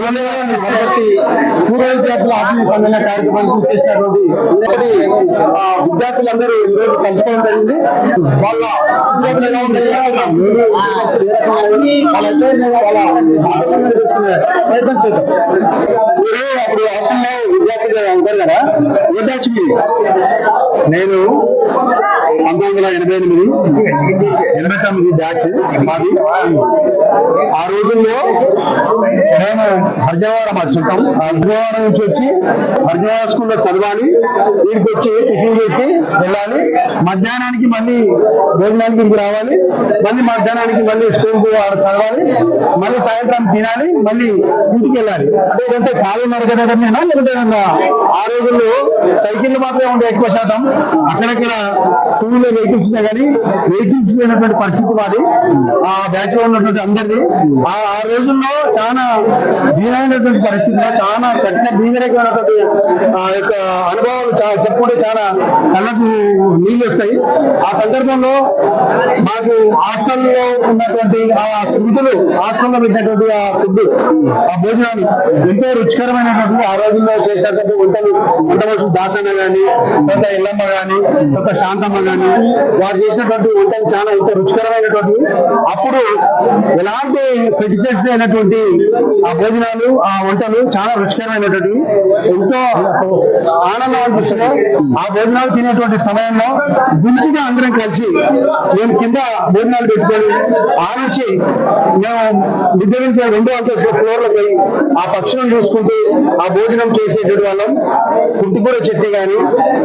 రోజు మనలో పూర్వ విద్యార్థుల ఆత్మీయ కార్యక్రమానికి చేసినటువంటి ఆ, విద్యార్థులందరూ ఈ రోజు కలుసుకోవడం జరిగింది. వాళ్ళ విద్యార్థులు ఎలా ఉన్నాయి ప్రయత్నం చేద్దాం. మీరు అప్పుడు హాస్టల్లో విద్యార్థులు ఉంటారు కదా ఏ నేను పంతొమ్మిది వందల ఎనభై ఎనిమిది ఎనభై తొమ్మిది బ్యాచ్ మాది. ఆ రోజుల్లో మేము హర్జవాడ మా సొంతం. హర్జవాడ నుంచి వచ్చి హర్జవాడ స్కూల్లో చదవాలి. వీడికి వచ్చి టిఫిన్ చేసి వెళ్ళాలి. మధ్యాహ్నానికి మళ్ళీ భోజనానికి ఇంటికి రావాలి. మళ్ళీ మధ్యాహ్నానికి మళ్ళీ స్కూల్కి చదవాలి. మళ్ళీ సాయంత్రం తినాలి. మళ్ళీ ఇంటికి వెళ్ళాలి. అంటే ఏంటంటే ఖాళీ మరగడమేనా లేకపోతే ఆ రోజుల్లో సైకిళ్ళు మాత్రమే ఉండే ఎక్కువ శాతం? అక్కడక్కడ టూ వీలర్ వెహికల్స్ కానీ వెహికల్స్ లేనటువంటి పరిస్థితి మాది. ఆ బ్యాచ్లో ఉన్నటువంటి అందరిది. ఆ ఆ రోజుల్లో చాలా దీనమైనటువంటి పరిస్థితిలో చాలా కఠిన దీనరకమైనటువంటి ఆ యొక్క అనుభవాలు చెప్పుకుంటే చాలా కళ్ళకు నీళ్ళు వస్తాయి. ఆ సందర్భంలో మాకు హాస్టల్లో ఉన్నటువంటి ఆ స్మృతులు హాస్టల్లో పెట్టినటువంటి ఆ ఫుడ్ ఆ భోజనాలు ఎంతో రుచికరమైనటువంటి ఆ రోజుల్లో చేసినటువంటి వంటలు వంట దాసన గాని కొంత ఎల్లమ్మ గాని కొంత శాంతమ్మ గాని వారు చేసినటువంటి వంటలు చాలా ఎంతో రుచికరమైనటువంటి అప్పుడు ఎలాంటి క్రిటిసైజ్ అయినటువంటి ఆ భోజనాలు ఆ వంటలు చాలా రుచికరమైనటువంటి ఎంతో ఆనందం అనిపిస్తుంది ఆ భోజనాలు తినేటువంటి సమయంలో గుంపుగా అందరం కలిసి మేము కింద భోజనాలు పెట్టుకొని ఆ నుంచి మేము నిద్రించిన రెండు రెండో అంతస్తుల ఫ్లోర్లో పోయి ఆ పక్షులను చూసుకుంటూ ఆ భోజనం చేసేటువంటి వాళ్ళం. కుంటికూర చట్నీ కానీ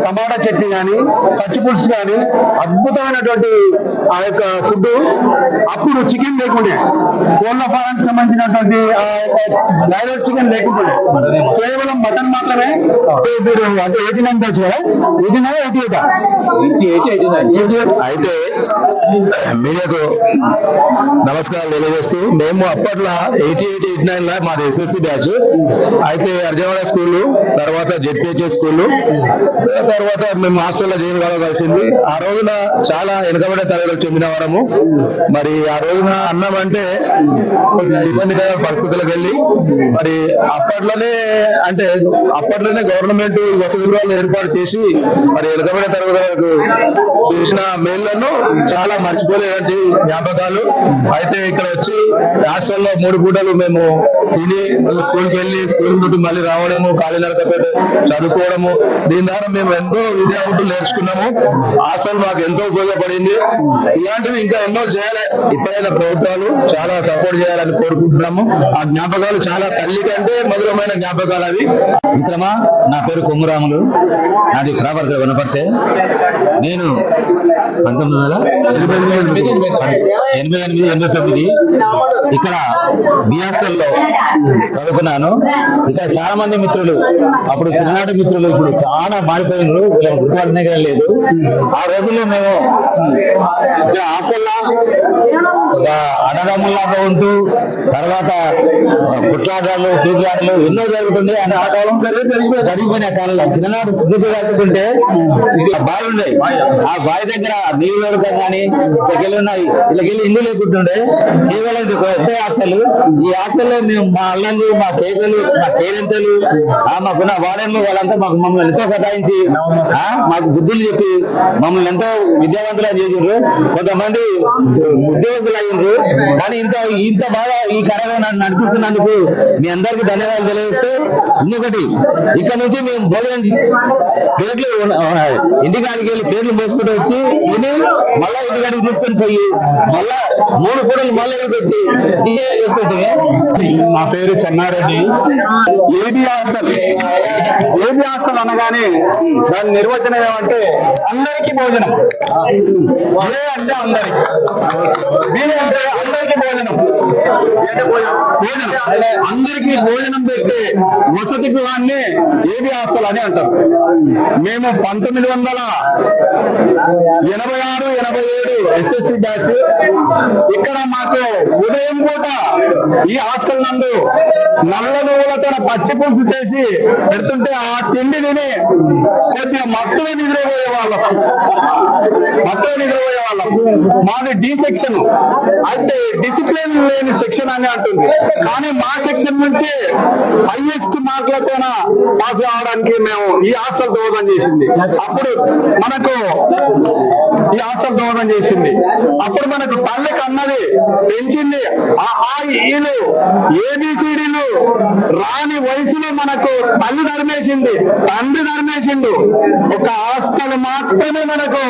టమాటా చట్నీ కానీ పచ్చిపులుసు కానీ అద్భుతమైనటువంటి ఆ యొక్క ఫుడ్ అప్పుడు చికెన్ లేకుండా. కోళ్ళ ఫారానికి సంబంధించినటువంటి బ్రాయిలర్ చికెన్ లేకుండే కేవలం మటన్ మాత్రమే మీరు అంటే ఎయిటీ నైన్ బ్యాచ్ కదా? ఎయిటీ నైన్ ఎయిటీ ఎయిట్ అయితే మీడియాకు నమస్కారం తెలియజేస్తూ మేము అప్పట్లో ఎయిటీ ఎయిట్ ఎయిటీ నైన్లో మాది ఎస్ఎస్సి బ్యాచ్. అయితే అర్జవాడ స్కూల్ తర్వాత జెడ్పిహెచ్ఎస్ స్కూల్ తర్వాత మేము హాస్టల్లో జాయిన్ కావాల్సింది. ఆ రోజున చాలా వెనుకబడే తరగతులకు చెందిన వారము. మరి ఆ రోజున అన్నం అంటే కొంచెం ఇబ్బందికర పరిస్థితులకు వెళ్ళి మరి అప్పట్లోనే అంటే అప్పట్లోనే గవర్నమెంట్ వసతి గృహాలను ఏర్పాటు చేసి మరి వెనుకబడే తరగతులకు చేసిన మేళ్ళను చాలా మర్చిపోలేనటువంటి జ్ఞాపకాలు. అయితే ఇక్కడ వచ్చి హాస్టల్లో మూడు పూటలు మేము తిని స్కూల్కి వెళ్ళి స్కూల్ నుండి మళ్ళీ రావడము కాలినడకతో చదువుకోవడము. దీని ద్వారా మేము ఎంతో విద్యాబుద్ధులు నేర్చుకున్నాము. హాస్టల్ మాకు ఎంతో ఉపయోగపడింది. ఇలాంటివి ఇంకా ఎన్నో చేయాలి. ఇప్పుడైన ప్రభుత్వాలు చాలా సపోర్ట్ చేయాలని కోరుకుంటున్నాము. ఆ జ్ఞాపకాలు చాలా తల్లి కంటే మధురమైన జ్ఞాపకాలు అవి. మిత్రమా నా పేరు కొమ్మురాములు. నాది ప్రాపర్తి వనపర్తే నేను పంతొమ్మిది వందల ఎనభై ఎనిమిది ఎనభై ఎనిమిది ఎనభై తొమ్మిది ఇక్కడ బిహాస్టల్లో చదువుకున్నాను. ఇక్కడ చాలా మంది మిత్రులు అప్పుడు చిన్ననాటి మిత్రులు ఇప్పుడు చాలా మారిపోయినారు. వీళ్ళకి గుర్తుపట్టనే లేదు. ఆ రోజుల్లో మేము ఇక్కడ హాస్టల్లో ఒక అన్నదమ్ముల్లాగా ఉంటూ తర్వాత కుట్లాటలు పీకులాటలు ఎన్నో జరుగుతుండే అని ఆ కాలం జరిగిపోయిన కాలంలో. చిన్ననాటి స్మృతి రాసుకుంటే ఇట్లా బావి ఉండేది ఆ బావి దగ్గర నీళ్ళు దొరకం కానీ ఇక్కడికి ఉన్నాయి. ఇళ్ళకెళ్ళి ఇల్లు లేకుంటుండే. కేవలం ఇది పెద్ద హాస్టల్ ఈ హాస్టల్లో మేము మా అల్లంలు మా కేకలు మా కేరింతలు ఆ మాకున్న వాడన్లు వాళ్ళంతా మాకు మమ్మల్ని ఎంతో సతాయించి మాకు బుద్ధులు చెప్పి మమ్మల్ని ఎంతో విద్యావంతులు చేసిండ్రు. కొంతమంది ఉద్యోగస్తులు అయ్యిండ్రు. కానీ ఇంత ఇంత బాగా ఈ నన్ను నడిపిస్తున్నందుకు మీ అందరికీ ధన్యవాదాలు తెలియజేస్తూ ఇంకొకటి ఇక్కడ నుంచి మేము భోజనం ఉన్న- ఇంటికాడికి వెళ్ళి ప్లేట్లు మోసుకుంటూ వచ్చి తిని మళ్ళా ఇంటికాడికి తీసుకొని పోయి మళ్ళా మూడు పూటలు మళ్ళీ వచ్చి నా పేరు Chennareddy. AB hostel. AB hostel అనగానే దాని నిర్వచనం ఏమంటే అందరికీ భోజనం. ఏ అంటే అందరికి. అంటే అందరికీ భోజనం. ఏంటి భోజనం. అందరికీ భోజనం పెట్టే వసతి గృహాన్ని ఏబి హాస్టల్ అని అంటారు. మేము పంతొమ్మిది వందల ఎనభై ఆరు ఎనభై ఏడు ఎస్ఎస్సి బ్యాచ్ ఇక్కడ మాకు ఉదయం పూట ఈ హాస్టల్ నందు నల్ల నువ్వులతో పచ్చి పులుసు చేసి పెడుతుంటే ఆ తిండి తిని కొద్దిగా మత్తులు నిద్రపోయే వాళ్ళం. మత్తులు నిద్రపోయే వాళ్ళం. మాది డి సెక్షన్ అయితే డిసిప్లిన్ లేని సెక్షన్ అని అంటుంది కానీ మా సెక్షన్ నుంచి హైయెస్ట్ మార్కులతో పాస్ కావడానికి మేము ఈ హాస్టల్ దోహదం చేసింది. అప్పుడు మనకు ఈ హాస్టల్ దోహదం చేసింది. అప్పుడు మనకు తల్లికి అన్నది పెంచింది. ఈలు ఏబిసిడీలు రాని వయసులో మనకు తల్లి ధర్మేసింది తండ్రి ధర్మేసిండు ఒక హాస్టల్ మాత్రమే మనకు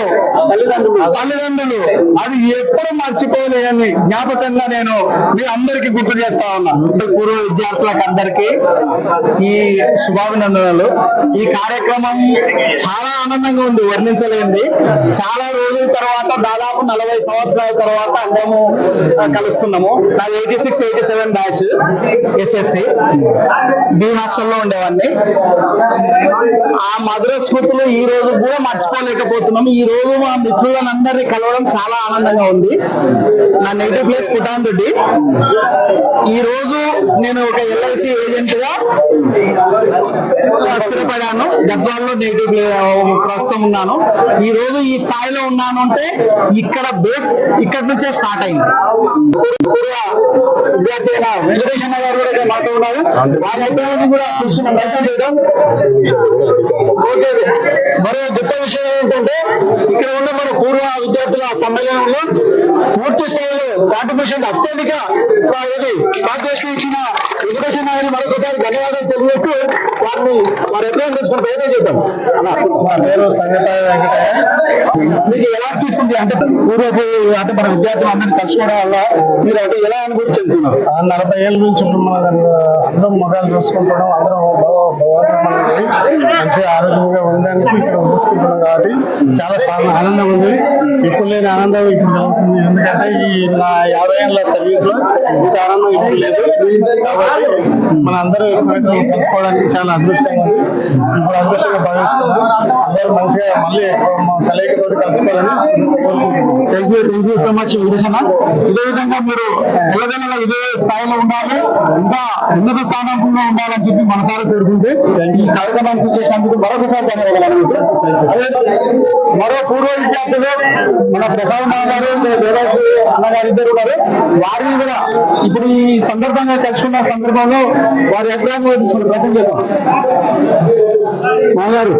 తల్లిదండ్రులు. తల్లిదండ్రులు. అది ఎప్పుడు మర్చిపోలేని జ్ఞాపకంగా నేను మీ అందరికీ గుర్తు చేస్తా ఉన్నా. పూర్వ విద్యార్థులకు అందరికీ ఈ శుభాభినందనలు. ఈ కార్యక్రమం చాలా ఆనందంగా ఉంది వర్ణించలేంది చాలా రోజుల తర్వాత దాదాపు నలభై సంవత్సరాల తర్వాత అందరము కలుస్తున్నాము. నాది eighty six eighty seven batch SSC B హాస్టల్లో ఉండేవాడిని. ఆ మధుర స్మృతులు ఈ రోజు కూడా మర్చిపోలేకపోతున్నాము. ఈ రోజు మా మిత్రులందరినీ కలవడం చాలా ఆనందంగా ఉంది. నా నెగిటివ్ ప్లేస్ పుటాన్ రెడ్డి. ఈ రోజు నేను ఒక ఎల్ఐసి ఏజెంట్గా స్థిరపడాను. గద్వాల్లో నేను ప్రస్తుతం ఉన్నాను. ఈ రోజు ఈ స్థాయిలో ఉన్నాను అంటే ఇక్కడ బేస్ ఇక్కడ నుంచే స్టార్ట్ అయింది. పూర్వ విద్యార్థి అయిన గారు కూడా ఇక్కడ మాతో ఉన్నారు. వారి అభిప్రాయాన్ని కూడా చూసిన ప్రయత్నం చేయడం ఓకే. మరో గొప్ప విషయం ఏంటంటే ఇక్కడ ఉన్న మన పూర్వ విద్యార్థుల సమ్మేళనంలో పూర్తి స్థాయిలో కాంట్రిబ్యూషన్ అత్యధిక. కాంట్రిబ్యూషన్ ఇచ్చిన ఎడ్యుకేషన్ ఆయన మరొకసారి ధన్యవాదాలు తెలియజేస్తూ వారిని వారి అభిప్రాయం తెలుసుకుని ప్రయత్నం చేద్దాం. పేరు సంగతాయ వెంకటయ్య. మీకు ఎలా అనిపిస్తుంది? అంటే పూర్వపు అంటే మన విద్యార్థులు అందరినీ కలుసుకోవడం వల్ల మీరు అంటే ఎలా అనుభూతి చెందుతున్నారు? నలభై ఏళ్ళ నుంచి ఇప్పుడు అందరం మొబైల్ చూసుకుంటున్నాం అందరం భగవంతుడి మంచిగా ఆరోగ్యంగా ఉండడానికి ఇక్కడ చూసుకుంటున్నాం కాబట్టి చాలా చాలా ఆనందం ఉంది. ఇప్పుడు లేని ఆనందం ఇప్పుడు కలుగుతుంది ఎందుకంటే ఈ నా యాభై ఏళ్ళ సర్వీస్లో ఇంత ఆనందం ఇప్పుడు లేదు. కాబట్టి మన అందరూ స్నేహితులు కలుసుకోవడానికి చాలా అదృష్టం ఉంది. ఇప్పుడు అదృష్టంగా భావిస్తుంది అందరూ మంచిగా మళ్ళీ కలయికతోటి కలుసుకోవాలని thank you thank you so much విదేశన ఇదే విధంగా మీరు ఎల్లదైనా ఇదే స్థాయిలో ఉండాలి. ఇంకా ఉన్నత స్థానంలో ఉండాలని చెప్పి మనసారా కోరుకుంటే ఈ కార్యక్రమానికి అందుకు మరొకసారి ధన్యవాదాలు మరో పూర్వ విద్యార్థులు మన ప్రసాద్ మామ గారు అన్నగారు ఇద్దరు ఉన్నారు. వారిని కూడా ఇప్పుడు ఈ సందర్భంగా కలుసుకున్న సందర్భంలో వారి అభిప్రాయం కూడా తీసుకుని ప్రయత్నం చేద్దాం. మామగారు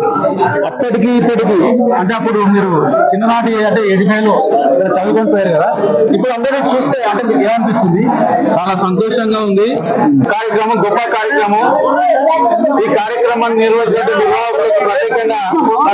అప్పటికి ఇప్పటికి అంటే అప్పుడు మీరు చిన్ననాటి అంటే ఎయిటీ చదువుకొని పోయారు కదా. ఇప్పుడు అందరినీ చూస్తే అంటే మీకు ఏమనిపిస్తుంది చాలా సంతోషంగా ఉంది. కార్యక్రమం గొప్ప కార్యక్రమం. ఈ కార్యక్రమాన్ని నిర్వహించినటువంటి నిర్వాహకులకు ప్రత్యేకంగా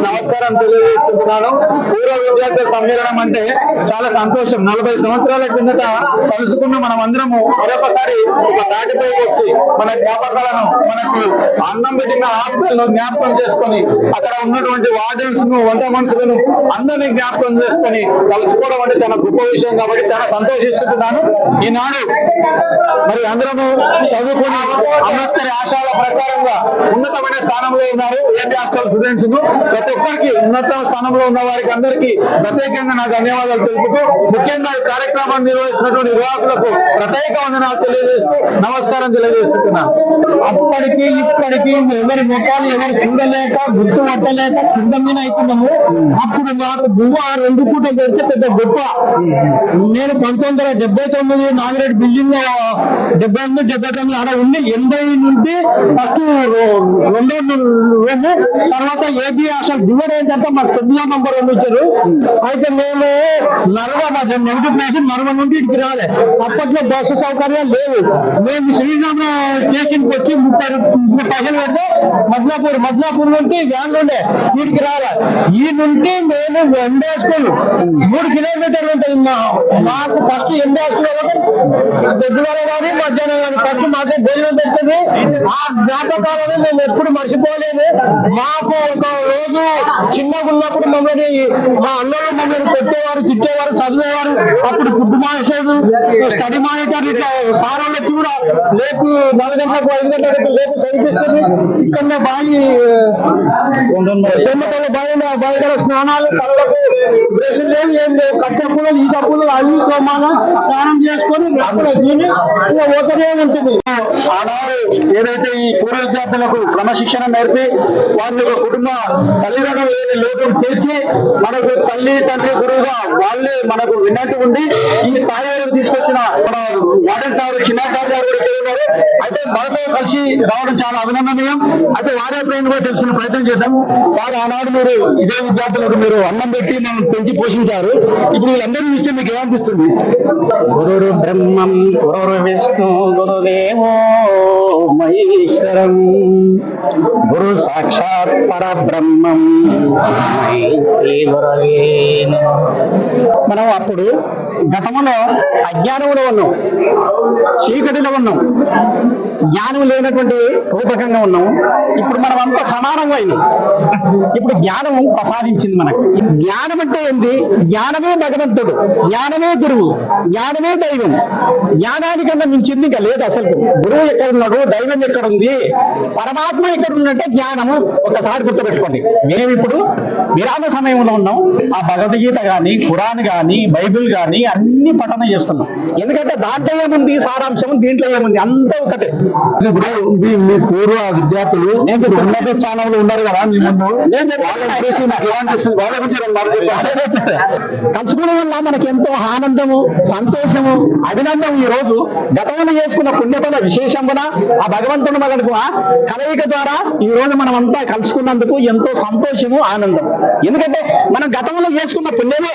నమస్కారం తెలియజేస్తున్నాను. పూర్వ విద్యార్థుల సమ్మేళనం అంటే చాలా సంతోషం. నలభై సంవత్సరాల కిందట కలుసుకున్న మనం అందరము మరొకసారి ఒక దాటిపై వచ్చి మన జ్ఞాపకాలను మనకు అన్నం పెట్టిన హాస్టల్ జ్ఞాపకం చేసుకొని అక్కడ ఉన్నటువంటి వార్డెన్స్ను వంట మనుషులను అందరినీ జ్ఞాపకం చేసుకొని కలుసుకోవడం అంటే చాలా గొప్ప విషయం కాబట్టి చాలా సంతోషిస్తున్నాను. ఈనాడు మరి అందరము చదువుకుని అంబేద్కర్ ఆశాల ప్రకారంగా ఉన్నతమైన స్థానంలో ఉన్నారు. ఏపీ హాస్టల్ స్టూడెంట్స్ను ప్రతి ఒక్కరికి ఉన్నత స్థానంలో ఉన్న వారికి అందరికీ ప్రత్యేకంగా నా ధన్యవాదాలు తెలుపుతూ ముఖ్యంగా ఈ కార్యక్రమాన్ని నిర్వహిస్తున్నటువంటి నిర్వాహకులకు ప్రత్యేక వందనాలు తెలియజేస్తూ నమస్కారం తెలియజేస్తున్నాను. అప్పటికి ఇప్పటికి ఎవరి ముఖాలు ఎవరు చూడలేక గుర్తు పట్టలేక కింద మీద అవుతున్నాము. అప్పుడు మాకు గువ్వ రెండు పూటలు తెరిస్తే పెద్ద గొప్ప నేను పంతొమ్మిది వందల డెబ్బై తొమ్మిది నాగిరెడ్డి బిల్డింగ్ డెబ్బై ఎనిమిది డెబ్బై తొమ్మిది ఆడ ఉండి ఎనభై నుండి ఫస్ట్ రెండో రూమ్ తర్వాత ఏబీ అసలు డివైడ్ అయిన తర్వాత మాకు తొమ్మిదో నంబర్ రెండు ఇచ్చారు. అయితే మేము నర్వ మా నెగిటివ్ ప్లేస్ నర్వ నుండి ఇక్కడికి రాలే. అప్పట్లో బస్సు సౌకర్యాలు లేవు. మేము శ్రీరామ స్టేషన్కి వచ్చి ముప్పై ముప్పై పైసలు పెడితే మద్లాపూర్ మద్లాపూర్ నుండి వ్యాన్లు ఉండే వీటికి రాలే. ఈ నుండి మేము ఎండే మూడు మూడు కిలోమీటర్లు ఉంటుంది. మా- మాకు ఫస్ట్ ఎండే స్కూల్ పెద్దవారు కానీ మధ్యాహ్నం కానీ. ఫస్ట్ మాకు భోజనం పెడుతుంది ఆ జ్ఞాపకాలను మేము ఎప్పుడు మర్చిపోలేదు మాకు ఒక రోజు చిన్నగా ఉన్నప్పుడు మమ్మల్ని మా అన్నలు మమ్మల్ని కొట్టేవారు తిట్టేవారు చదివేవారు. అప్పుడు ఫుడ్ మాస్టర్ స్టడీ మానిటర్ ఇట్లా సారాలు కూడా లేపు నాలుగు గంటలకు ఐదు గంటలకు లేపు చదివిస్తుంది ఇక్కడ బావి తొమ్మిది బావి బావి స్నానాలు కళ్ళకు లేవు ఏం లేవు. కట్టెప్పులు ఈ కప్పులు అవి సోమాన స్నానం చేసుకొని అప్పుడు తిని ఇక ఒకరే ఉంటుంది. ఆనాడు ఏదైతే ఈ పూర్వ విద్యార్థులకు క్రమశిక్షణ నేర్పి వారి యొక్క కుటుంబ తల్లిదండ్రులు లేని లోపం తీర్చి మనకు తల్లి తండ్రి గురువుగా వాళ్ళే మనకు విన్నట్టు ఉండి ఈ స్థాయి వరకు తీసుకొచ్చిన మన వార్డెన్ సార్ చిన్న సార్ గారు కూడా అయితే మనతో కలిసి రావడం చాలా అభినందనీయం. అయితే వారి అభిప్రాయం కూడా తెలుసుకునే ప్రయత్నం చేద్దాం. సార్ ఆనాడు మీరు ఇదే విద్యార్థులకు మీరు అన్నం పెట్టి మనం పెంచి పోషించారు. ఇప్పుడు వీళ్ళందరూ చూస్తే మీకు ఏమనిపిస్తుంది గురురు బ్రహ్మం గురు విష్ణు గురుదేవో మహేశ్వరం. గురు సాక్షాత్ పరబ్రహ్మం. మనం అప్పుడు గతంలో అజ్ఞానంలో ఉన్నాం. చీకటిలో ఉన్నాం. జ్ఞానం లేనటువంటి రూపకంగా ఉన్నాం. ఇప్పుడు మనం అంతా సమానంగా అయినాం. ఇప్పుడు జ్ఞానం ప్రసాదించింది మనకు. జ్ఞానం అంటే ఏంటి జ్ఞానమే భగవంతుడు జ్ఞానమే గురువు జ్ఞానమే దైవం. జ్ఞానానికన్నా మించింది ఇంకా లేదు అసలు. గురువు ఎక్కడ ఉన్నాడు? దైవం ఎక్కడ ఉంది? పరమాత్మ ఎక్కడ ఉన్నట్టే జ్ఞానము. ఒకసారి గుర్తుపెట్టుకోండి. మేము ఇప్పుడు విరామ సమయంలో ఉన్నాం. ఆ భగవద్గీత గాని ఖురాన్ గాని బైబిల్ గాని అన్ని పఠనం చేస్తున్నాం. ఎందుకంటే దాంట్లో ఏముంది? సారాంశం దీంట్లో ఏముంది? అంతా ఒకటే. ఇప్పుడు మీ పూర్వ విద్యార్థులు నేను ఉన్నత స్థానంలో ఉన్నారు కదా మీ ముందు. కలుసుకోవడం వల్ల మనకి ఎంతో ఆనందము సంతోషము అభినందం ఈ రోజు. గతంలో చేసుకున్న పుణ్యఫల విశేషంగా ఆ భగవంతుని మనకు కలయిక ద్వారా ఈ రోజు మనం అంతా కలుసుకున్నందుకు ఎంతో సంతోషము ఆనందం. ఎందుకంటే మనం గతంలో చేసుకున్న పుణ్యమే.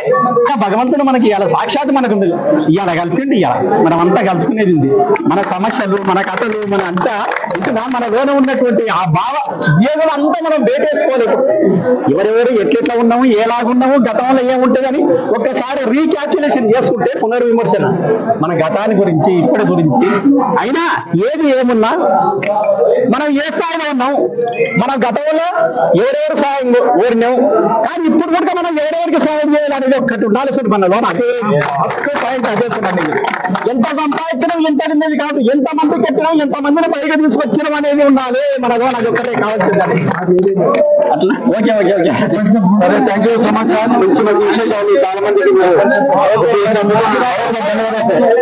ఆ భగవంతుడు మనకి ఇవాళ సాక్షాత్ మనకు ఉంది ఇవాళ కలిపింది ఇవాళ మనం అంతా కలుసుకునేది ఉంది. మన సమస్యలు మన కథలు మన అంతా ఇంకా మనలోనే ఉన్నటువంటి ఆ భావ ఉద్యోగం అంతా మనం బేటేసుకోలేదు ఎవరెవరు ఎట్లెట్లా ఉన్నాము ఎలాగున్నాము గతంలో ఏముంటుందని ఒక్కసారి రీక్యాల్కులేషన్ చేసుకుంటే పునర్విమర్శన మన గతాన్ని గురించి ఇప్పటి గురించి. అయినా ఏది ఏమున్నా మనం ఏ స్థాయిలో ఉన్నాం మన గతంలో ఎవరెవరు సాయం కోరినాం. కానీ ఇప్పుడు కూడా మనం ఎవరెవరికి సహాయం చేయాలనేది ఒక్కటి ఉండాలి సార్ మనలో అదే ఫస్ట్ పాయింట్ అదే ఎంత సంపాదించడం ఎంత అనేది కాదు ఎంత మంది కట్టినాం ఎంత మందిని పైగా తీసుకొచ్చడం అనేది ఉండాలి మనలో నాకు ఒక్కటే కావాల్సింది. అట్లా ఓకే ఓకే ఓకే సరే thank you so much sir మంచి మంచి విశేషాలు చాలా మందికి మీరు ధన్యవాదాలు సార్